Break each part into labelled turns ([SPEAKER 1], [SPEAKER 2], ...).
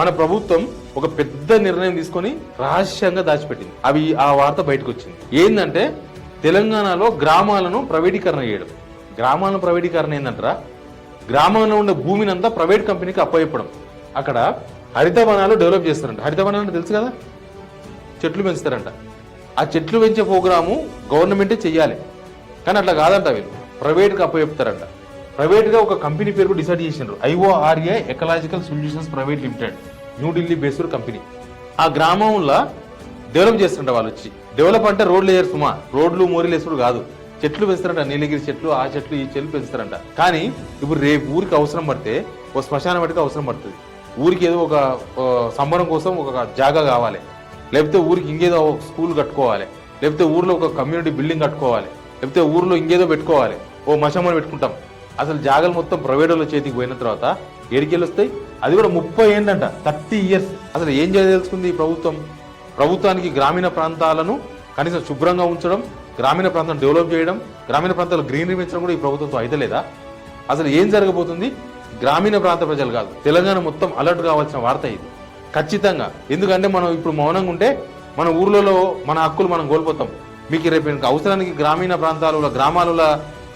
[SPEAKER 1] మన ప్రభుత్వం ఒక పెద్ద నిర్ణయం తీసుకొని రహస్యంగా దాచిపెట్టింది. అవి ఆ వార్త బయటకు వచ్చింది ఏంటంటే తెలంగాణలో గ్రామాలను ప్రైవేటీకరణ చేయడం. గ్రామాలను ప్రైవేటీకరణ ఏంటంటారా గ్రామంలో ఉన్న భూమిని అంతా ప్రైవేట్ కంపెనీకి అప్పచెప్పడం అక్కడ హరిత వనాలు డెవలప్ చేస్తారంట. హరిత వనాలు తెలుసు కదా? చెట్లు పెంచుతారంట. ఆ చెట్లు పెంచే ప్రోగ్రాము గవర్నమెంటే చెయ్యాలి. కానీ అట్లా కాదంట వీళ్ళు. ప్రైవేట్కి అప్పచెప్తారంట ప్రైవేట్గా ఒక కంపెనీ పేరు కూడా డిసైడ్ చేసినారు. IORA ecological solutions private limited New Delhi based company. ఆ గ్రామంలో డెవలప్ చేస్తుంట వాళ్ళు వచ్చి. డెవలప్ అంటే రోడ్లు వేయరు సుమా రోడ్లు మోరీలు వేసుడు కాదు. చెట్లు పెంచుతారంట నీలగిరి చెట్లు ఆ చెట్లు ఈ చెట్లు పెంచుతారంట. కానీ ఇప్పుడు రేపు ఊరికి అవసరం పడితే ఓ శ్మశానం పట్టుకు అవసరం పడుతుంది. ఊరికి ఏదో ఒక సంబరం కోసం ఒక జాగా కావాలి. లేకపోతే ఊరికి ఇంకేదో ఒక స్కూల్ కట్టుకోవాలి. లేకపోతే ఊర్లో ఒక కమ్యూనిటీ బిల్డింగ్ కట్టుకోవాలి. లేకపోతే ఊర్లో ఇంకేదో పెట్టుకోవాలి. ఓ మశమ్మని పెట్టుకుంటాం. అసలు జాగలు మొత్తం ప్రైవేట్ వాళ్ళ చేతికి పోయిన తర్వాత ఏడికెళ్ళి వస్తాయి అది కూడా ముప్పై ఏంటంట థర్టీ ఇయర్స్ అసలు ఏం చేయదలుచుకుంది ఈ ప్రభుత్వం? ప్రభుత్వానికి గ్రామీణ ప్రాంతాలను కనీసం శుభ్రంగా ఉంచడం గ్రామీణ ప్రాంతం డెవలప్ చేయడం గ్రామీణ ప్రాంతాలు గ్రీనరీ పెంచడం కూడా ఈ ప్రభుత్వంతో అయితలేదా? అసలు ఏం జరగబోతుంది? గ్రామీణ ప్రాంత ప్రజలు కాదు తెలంగాణ మొత్తం అలర్ట్ కావాల్సిన వార్త ఇది. ఖచ్చితంగా. ఎందుకంటే మనం ఇప్పుడు మౌనంగా ఉంటే మన ఊర్లలో మన హక్కులు మనం కోల్పోతాం. మీకు రేపు ఇంకా అవసరానికి గ్రామీణ ప్రాంతాలలో గ్రామాలలో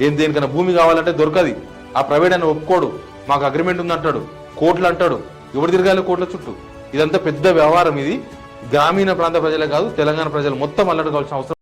[SPEAKER 1] ఏం దేనికైనా భూమి కావాలంటే దొరకది. ఆ ప్రైవేట్ అని ఒప్పుకోడు. మాకు అగ్రిమెంట్ ఉంది అంటాడు కోట్లు అంటాడు. ఎవరు తిరగాలి కోట్ల చుట్టూ? ఇదంతా పెద్ద వ్యవహారం ఇది. గ్రామీణ ప్రాంత ప్రజలే కాదు తెలంగాణ ప్రజలు మొత్తం అల్లడుకోవాల్సిన అవసరం